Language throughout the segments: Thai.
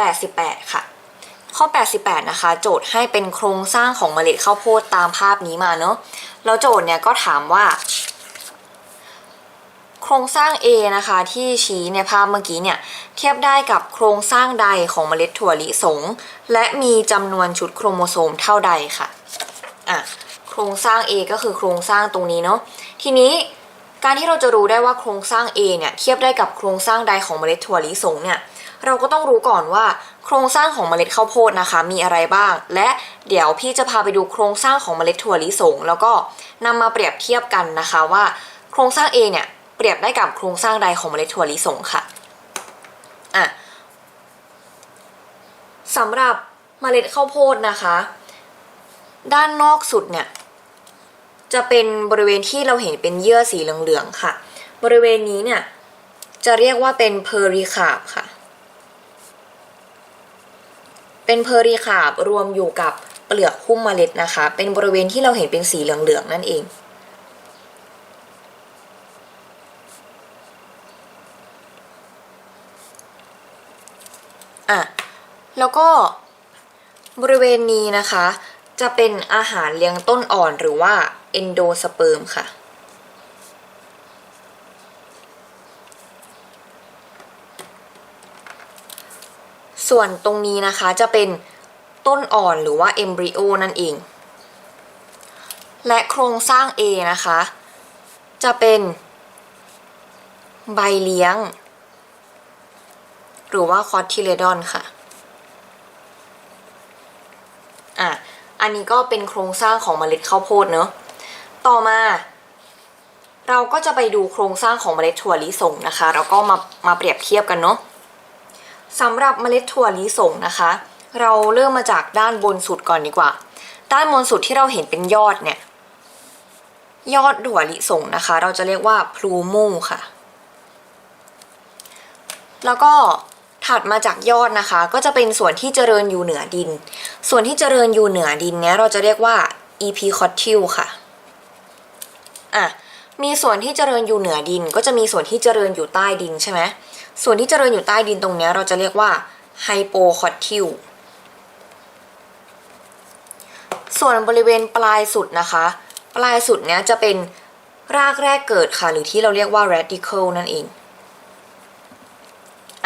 88 ค่ะ ข้อ 88 นะคะ โจทย์ให้เป็นโครงสร้างของเมล็ดข้าวโพดตามภาพนี้มาเนอะแล้วโจทย์เนี่ยก็ถามว่า โครงสร้าง A นะคะ ที่ชี้ในภาพเมื่อกี้เนี่ย เทียบได้กับโครงสร้างใดของเมล็ดถั่วลิสง และมีจำนวนชุดโครโมโซมเท่าใดค่ะอะ โครงสร้าง A ก็คือโครงสร้างตรงนี้เนาะทีนี้ การที่เราจะรู้ได้ว่าโครงสร้าง A เนี่ยเทียบได้กับโครงสร้างใดของเมล็ดถั่วลิสงเนี่ยเราก็ต้องรู้ก่อนว่าโครงสร้างของเมล็ดข้าวโพดนะคะ มีอะไรบ้าง และเดี๋ยวพี่จะพาไปดูโครงสร้างของเมล็ดถั่วลิสง แล้วก็นำมาเปรียบเทียบกันนะคะว่า โครงสร้าง A เนี่ยเปรียบได้กับโครงสร้างใดของเมล็ดถั่วลิสงค่ะอะสำหรับเมล็ดข้าวโพดนะคะ ด้านนอกสุดเนี่ย จะเป็นบริเวณที่เราเห็นเป็นเยื่อสีเหลืองๆค่ะ บริเวณนี้เนี่ยจะเรียกว่าเป็นเพอริคาบค่ะ เป็นเพอริคาบรวมอยู่กับเปลือกหุ้มเมล็ดนะคะ เป็นบริเวณที่เราเห็นเป็นสีเหลืองๆนั่นเองอะแล้วก็บริเวณนี้นะคะ จะเป็นอาหารเลี้ยงต้นอ่อนหรือว่าเอนโดสเปิร์มค่ะ ส่วนตรงนี้นะคะจะเป็นต้นอ่อนหรือว่าเอมบริโอนั่นเอง และโครงสร้าง A นะคะ จะเป็นใบเลี้ยง หรือว่าคอตทิเลดอนค่ะ อะ อั นนี้ก็เป็นโครงสร้างของเมล็ดข้าวโพดเนอะต่อมา เราก็จะไปดูโครงสร้างของเมล็ดถั่วลิสงนะคะ แล้วก็มามาเปรียบเทียบกันเนาะสำหรับเมล็ดถั่วลิสงนะคะ เราเริ่มมาจากด้านบนสุดก่อนดีกว่า ด้านบนสุดที่เราเห็นเป็นยอดเนี่ย ยอดถั่วลิสงนะคะ เราจะเรียกว่าพลูมูค่ะ แล้วก็ ถัดมาจากยอดนะคะ ก็จะเป็นส่วนที่เจริญอยู่เหนือดิน ส่วนที่เจริญอยู่เหนือดินเนี้ยเราจะเรียกว่า epicotyle ค่ะอะมีส่วนที่เจริญอยู่เหนือดิน ก็จะมีส่วนที่เจริญอยู่ใต้ดินใช่ไหมส่วนที่เจริญอยู่ใต้ดินตรงเนี้ยเราจะเรียกว่า hypocotyle ส่วนบริเวณปลายสุดนะคะ ปลายสุดเนี้ยจะเป็นรากแรกเกิดค่ะ หรือที่เราเรียกว่า radical นั่นเอง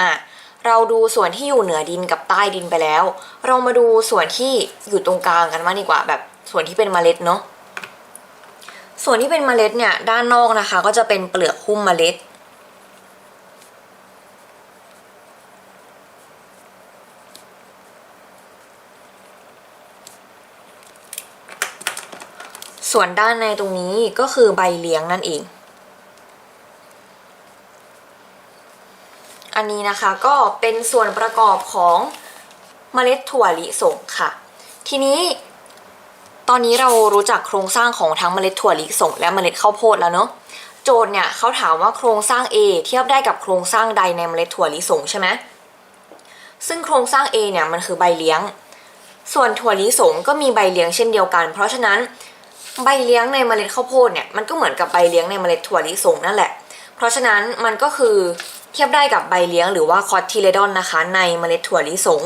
อะ เราดูส่วนที่อยู่เหนือดินกับใต้ดินไปแล้ว เรามาดูส่วนที่อยู่ตรงกลางกันมากดีกว่า แบบส่วนที่เป็นเมล็ดเนาะส่วนที่เป็นเมล็ดเนี่ยด้านนอกนะคะ ก็จะเป็นเปลือกหุ้มเมล็ด ส่วนด้านในตรงนี้ก็คือใบเลี้ยงนั่นเอง อันนี้นะคะก็เป็นส่วนประกอบของเมล็ดถั่วลิสงค่ะ ทีนี้ตอนนี้เรารู้จักโครงสร้างของทั้งเมล็ดถั่วลิสงและเมล็ดข้าวโพดแล้วเนาะโจทย์เนี่ยเขาถามว่าโครงสร้าง A เทียบได้กับโครงสร้างใดในเมล็ดถั่วลิสงใช่ไหมซึ่งโครงสร้าง A เนี่ยมันคือใบเลี้ยง ส่วนถั่วลิสงก็มีใบเลี้ยงเช่นเดียวกัน เพราะฉะนั้นใบเลี้ยงในเมล็ดข้าวโพดเนี่ยมันก็เหมือนกับใบเลี้ยงในเมล็ดถั่วลิสงนั่นแหละ เพราะฉะนั้นมันก็คือ เทียบได้กับใบเลี้ยงหรือว่าคอตทิเลดอนนะคะ ในเมล็ดถั่วลิสง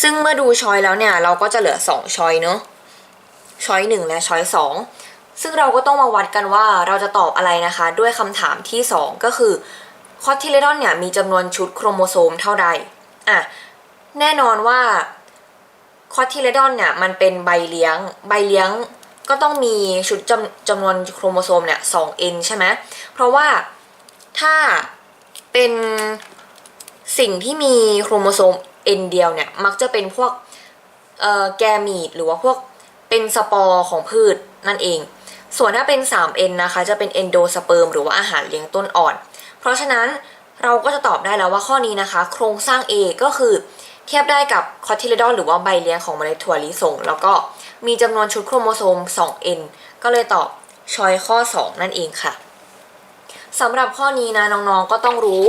ซึ่งเมื่อดูช้อยแล้วเนี่ย เราก็จะเหลือ 2 ช้อยเนาะช้อย 1 และช้อย 2 ซึ่งเราก็ต้องมาวัดกันว่าเราจะตอบอะไรนะคะ ด้วยคำถามที่ 2 ก็คือคอตทิเลดอนเนี่ยมีจำนวนชุดโครโมโซมเท่าใดอะแน่นอนว่าคอตทิเลดอนเนี่ยมันเป็นใบเลี้ยง ใบเลี้ยงก็ต้องมีชุดจำจำนวนโครโมโซมเนี่ย 2n ใช่ไหมเพราะว่า ถ้าเป็นสิ่งที่มีโครโมโซม n เดียวเนี่ยมักจะเป็นพวกเอ่อแกมีดหรือว่าพวกเป็นสปอร์ของพืชนั่นเอง ส่วนถ้าเป็น 3n นะคะจะเป็นเอนโดสเปิร์มหรือว่าอาหารเลี้ยงต้นอ่อน เพราะฉะนั้นเราก็จะตอบได้แล้วว่าข้อนี้นะคะ โครงสร้าง A ก็คือเทียบได้กับคอทิเลดอนหรือว่าใบเลี้ยงของเมล็ดถั่วลิสง แล้วก็มีจำนวนชุดโครโมโซม 2n ก็เลยตอบชอยข้อ 2 นั่นเองค่ะ สำหรับข้อนี้นะน้องๆก็ต้องรู้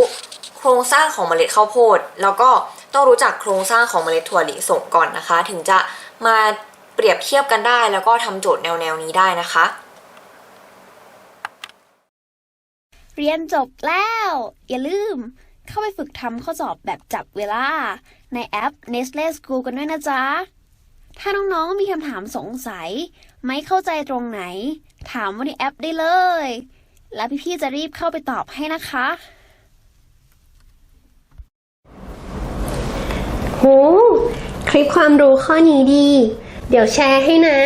โครงสร้างของเมล็ดข้าวโพด แล้วก็ต้องรู้จักโครงสร้างของเมล็ดถั่วลิสงก่อนนะคะ ถึงจะมาเปรียบเทียบกันได้ แล้วก็ทำโจทย์แนวๆนี้ได้นะคะ เรียนจบแล้ว อย่าลืม เข้าไปฝึกทำข้อสอบแบบจับเวลา ในแอป Nestle School กันด้วยนะจ๊ะ ถ้าน้องๆมีคำถามสงสัย ไม่เข้าใจตรงไหน ถามว่าในแอปได้เลย แล้วพี่ๆจะรีบเข้าไปตอบให้นะคะ โห คลิปความรู้ข้อนี้ดี เดี๋ยวแชร์ให้นะ